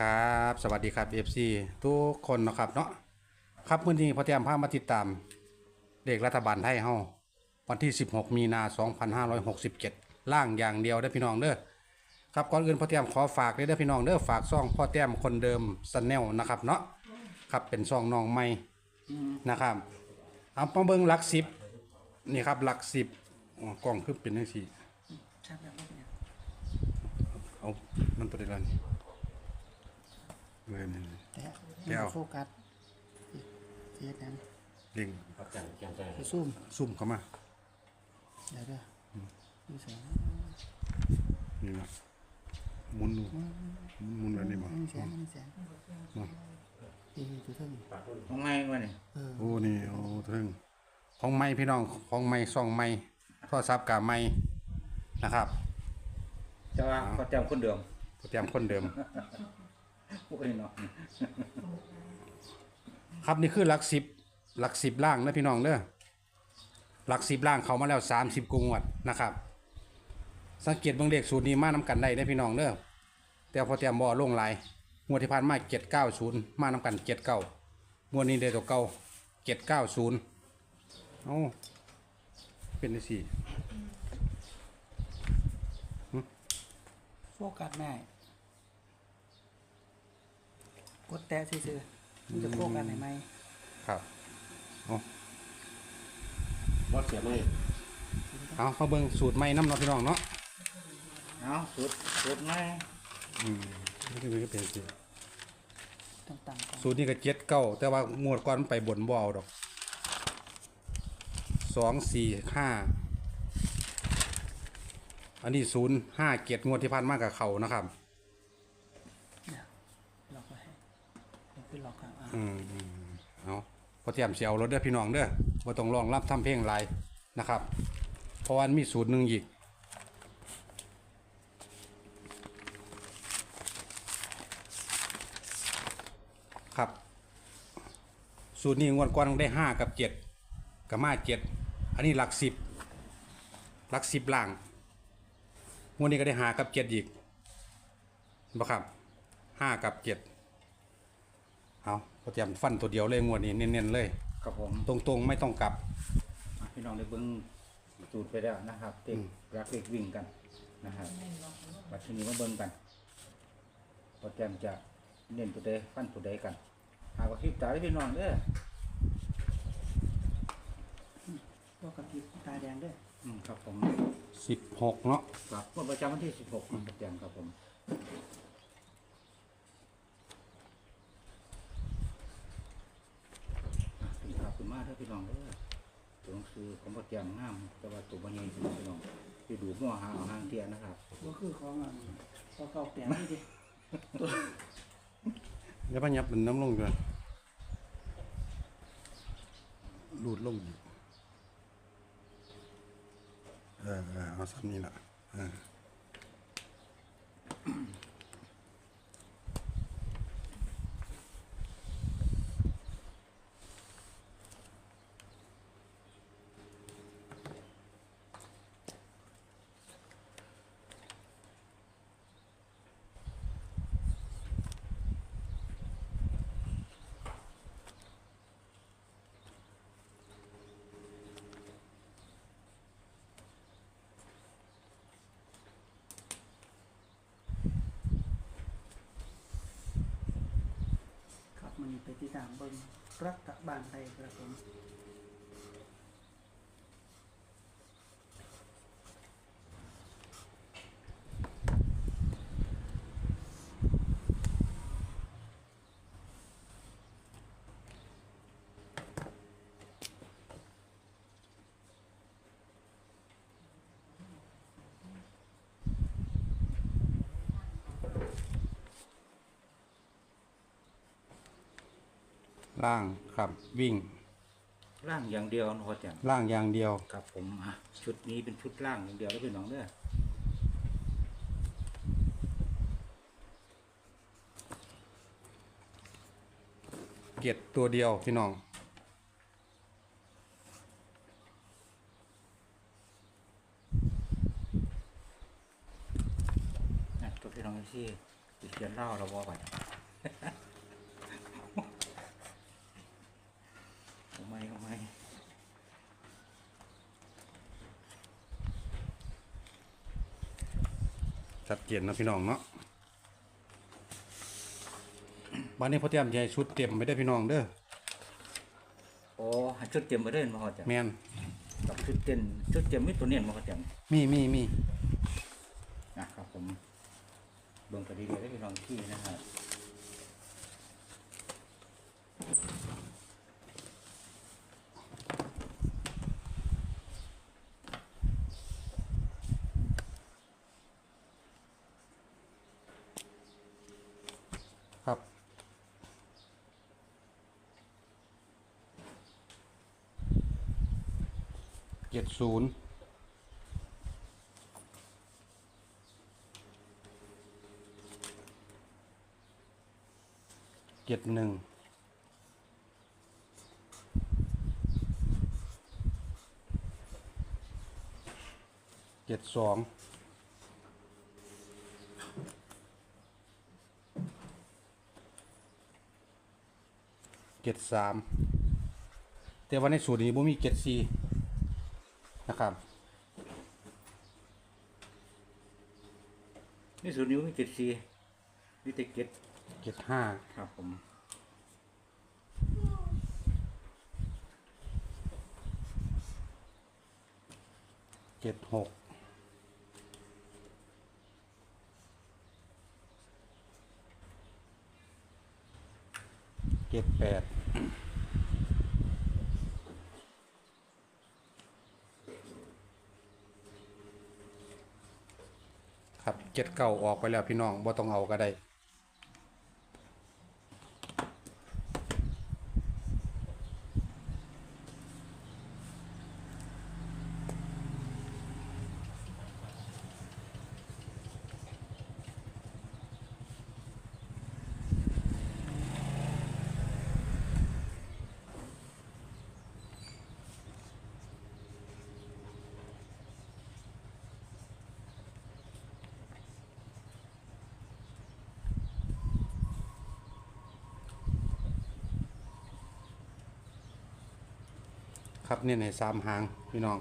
ครับสวัสดีครับ FC ทุกคนเนาะครับเนาะครับมื้อนี้พอเตรียมพามาติดตามเลขรัฐบาลไทยเฮาวันที่ 16 มีนา 2567 ล่างอย่างเดียวเด้อพี่น้องเด้อครับก่อนอื่นพอเตรียมขอฝากเลยเด้อพี่น้องเด้อฝากซ่องพ่อแต้มคนเดิมซันแนลนะครับเนาะครับเป็นซ่องน้องใหม่นะครับเอามาเบิ่งหลักสิบนี่ครับหลักสิบอ๋อกล้องคือเป็นจังซี่ชัดแล้วไม่เป็นไรเอามันตัวเดียวกัน เว้ยนี่แต่เดี๋ยวโฟกัสเสียนั้นเลิงไปซูมซุ่มเข้ามาเดี๋ยวเด้อดูเสียงนี่นะหมุนดูหมุนแบบนี้บ่ไม่มีเสียงไม่มีเสียงดีดูเท่านี้ของไงวะนี่เออโอ้นี่โอ้ถึงของไม้พี่น้องของไม้ซ่องไม้โทรศัพท์กับไม้นะครับจะว่าเขาจำคนเดิมเตรียมคนเดิม พวกนี้เนาะครับนี่คือหลักสิบหลักสิบล่างนะพี่น้องเด้อหลักสิบล่างเขามาแล้วสามสิบกงวดนะครับ สังเกตเบางเลขสูตรนี้มานํกันได้ได้อพี่น้องเด้อแต่พอเตรียมบ่อลงหลายงวดที่ผ่านมาเจ็ดเก้าศูนย์มานํกันเจ็ดเก้างวดนี้ได้ตัวเก้าเจ็ดเก้าศูนย์เอ้าเป็นสี่โฟกัสง่าย กดแตะซื่อๆมันจะโฟกัสไหนไหมครับเอาวัดเสียไม่เอาเขาเบิ่งสูตรใหม่น้ำเนาะพี่น้องเนาะเอาสุดสุดไงอืมนี่คือเป็นสิต้องต่ำก่อนสูตรนี้ก็เจ็ดเก้าแต่ว่าหมวดก่อนมันไปบนบ่เอาดอกสองสี่ห้าอันนี้ศูนย์ห้าเกียรงวดที่ผ่านมากับเขานะครับ เดี๋ยวล็อกไว้ให้เดี๋ยวขึ้นล็ อืมอืมเอาพอเตรียมเสียวรถเด้อพี่น้องเด้อว่าต้องลองรับทำเพลงไรนะครับ เพราะว่ามันมีสูตรหนึ่งอีกครับ สูตรนี้งวดก่อนได้ห้ากับเจ็ดกับมาเจ็ดอันนี้หลักสิบหลักสิบล่างงวดนี้ก็ได้ห้ากับเจ็ดอีกบ่ครับห้ากับเจ็ดเอา พอเตรียมฟันตัวเดียวเลยงวดนี้เน้นๆเลย ครับผมตรงๆไม่ต้องกลับ อะพี่น้องได้เบิ้งสูตรไปแล้วนะครับเด็กรักเด็กวิ่งกันนะครับบัดทีนี้มาเบิ้งกันโปรแกรมจะเน้นตัวใดฟันตัวใดกันหากว่าคลิปตาได้พี่น้องเด้อโฟกัสที่ตาแดงด้วยอืมครับผม16 เนาะ ครับงวดประจำวันที่ 16โปรแกรมครับผมอะถึงครับคุณมา เด้อพี่น้องเด้อตัวหนังสือของโปรแกรมงามแต่ว่าตัวบางอย่างพี่น้องที่ดูมั่วหาเอาหางเทียนนะครับ ก็คือของอะพอเก่าเปลี่ยนนี่ดิเดี๋ยวปัญญับเป็นน้ำลงด้วยรูดลงอีกเออเออเอาซ้ำนี้ละเออ ไปติดตามเบิ้งรัฐบาลไทยครับผม ล่างครับวิ่งร่างอย่างเดียวนะพ่อแจ่มล่างอย่างเดียว ครับผมอะชุดนี้เป็นชุดร่างอย่างเดียวแล้วพี่น้องเด้อเกียรตัวเดียวพี่น้อง นะตัวพี่น้องที่ติดเขียนเล่าเราบอกไป เอาไหมเอาไหม ชัดเจนเนาะพี่น้องเนาะวันนี้พ่อเตรียมจะให้ชุดเต็มไปได้อพี่น้องเด้อโอ้ให้ชุดเตรียมมาเด้อมาเขาจะแมนกับชุดเต็มชุดเตรียมมีตัวเนียนมาเขาจะมีมีมีนะครับผมเบิ่งคดีเดียวได้พี่น้องที่นะครับครับเจ็ดศูนย์เจ็ดหนึ่งเจ็ดสองเจ็ดสามแต่ว่าในสูตรนี้บ่มีเจ็ดสี่ นะครับนี่ส่วนนิ้วมีเจ็ดสี่นี่แต่เจ็ดเจ็ดห้าครับผมเจ็ดหกเจ็ดแปดครับ เจ็ดเก้าออกไปแล้วพี่น้องบ่ต้องเอาก็ได้ ครับเนี่ยในสามหางพี่น้อง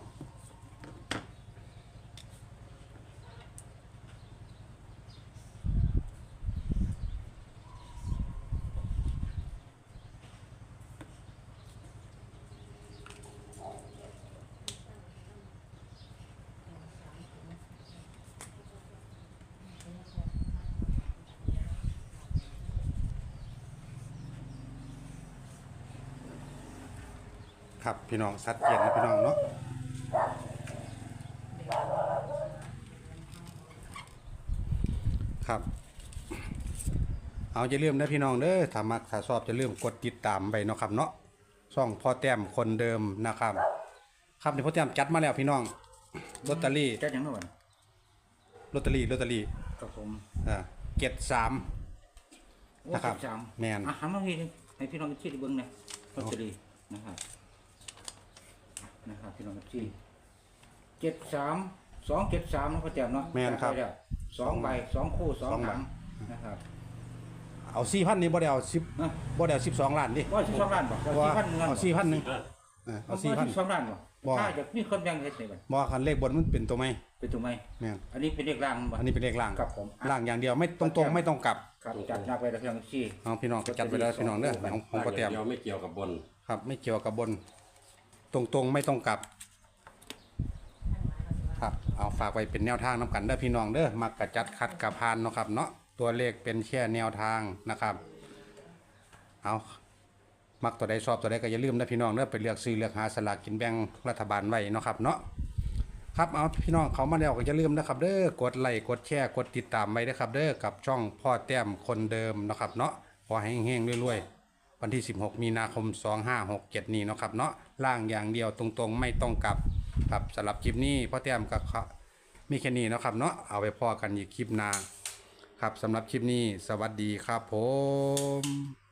ครับพี่น้องชัดเจนนะพี่น้องเนาะครับ เอาจะเริ่าลืมนะพี่น้องเด้อถ้ามักถ้าชอบจะเริ่าลืมกดติดตามไปเนาะครับเนาะช่องพ่อแต้มคนเดิมนะครับ ครับเดี๋ยวพ่อแต้มจัดมาแล้วพี่น้องลอตเตอรี่แค่ยังไงวะลอตเตอรี่ลอตเตอรี่ครับผมอ่าเจ็ดสามโอ้นะครับสิสามแม่นอะหันมาพี่ให้พี่น้องที่เบิ่งหนะลอตเตอรี่นะครับ นะครับพี่น้องที่เจ็ดสามสองเจ็ดสามนะพ่อแจ่มเนาะแม่นครับ ได้แล้วสองใบสองคู่สองสองใบหางนะครับเอาสี่พันนี่บ่ได้เอาสิบนะบ่ได้เอาสิบสองล้านดิว่าสิบสองล้านบ่เพราะว่าว่าสี่พันเงินเอาบ่สี่พันเออเอาสี่พันว่าสิบสองล้านบ่บ่ ถ้าจะมีคนแบ่งเฮ็ดได้บ่บ่คันเลขบนมันเป็นตัวไหมเป็นตัวไหมแม่นอันนี้เป็นเลขรางบ่ อันนี้เป็นเลขล่างครับผมล่างอย่างเดียวไม่ตรงตรงๆไม่ต้องกลับครับจัดหนักไปแล้วพี่น้องที่ เอาพี่น้องจัดไปแล้วพี่น้องเด้อของของโปรแกรมเดียวไม่เกี่ยวกับบนครับไม่เกี่ยวกับบน ตรงๆไม่ต้องกลับ ครับ เอาฝากไว้เป็นแนวทางน้กันเด้อพี่น้องเด้อมักกะจัดคัดกระพานเนาะครับเนาะตัวเลขเป็นแค่แนวทางนะครับ เอามักตัวใดชอบตัวใดก็อย่าลืมนะพี่น้องเด้อไปเลือกซื้อเลือกหาสลากกินแบ่งรัฐบาลไว้เนาะครับเนาะครับเอาพี่น้องเขามาแล้วก็อย่าลืมนะครับ เด้อกดไลค์กดแชร์กดติดตามไว้ด้วยครับ เด้อกับช่องพ่อแต้มคนเดิมนะครับ เนาะพอแห้งๆรวยๆ วันที่ 16 มีนาคม 2567 นี้เนาะครับเนาะล่างอย่างเดียวตรงๆ ไม่ต้องกลับครับสำหรับคลิปนี้พ่อแต้มกับมีแค่นี้เนาะครับเนาะเอาไปพอกันอีกคลิปหน้าครับสำหรับคลิปนี้สวัสดีครับผม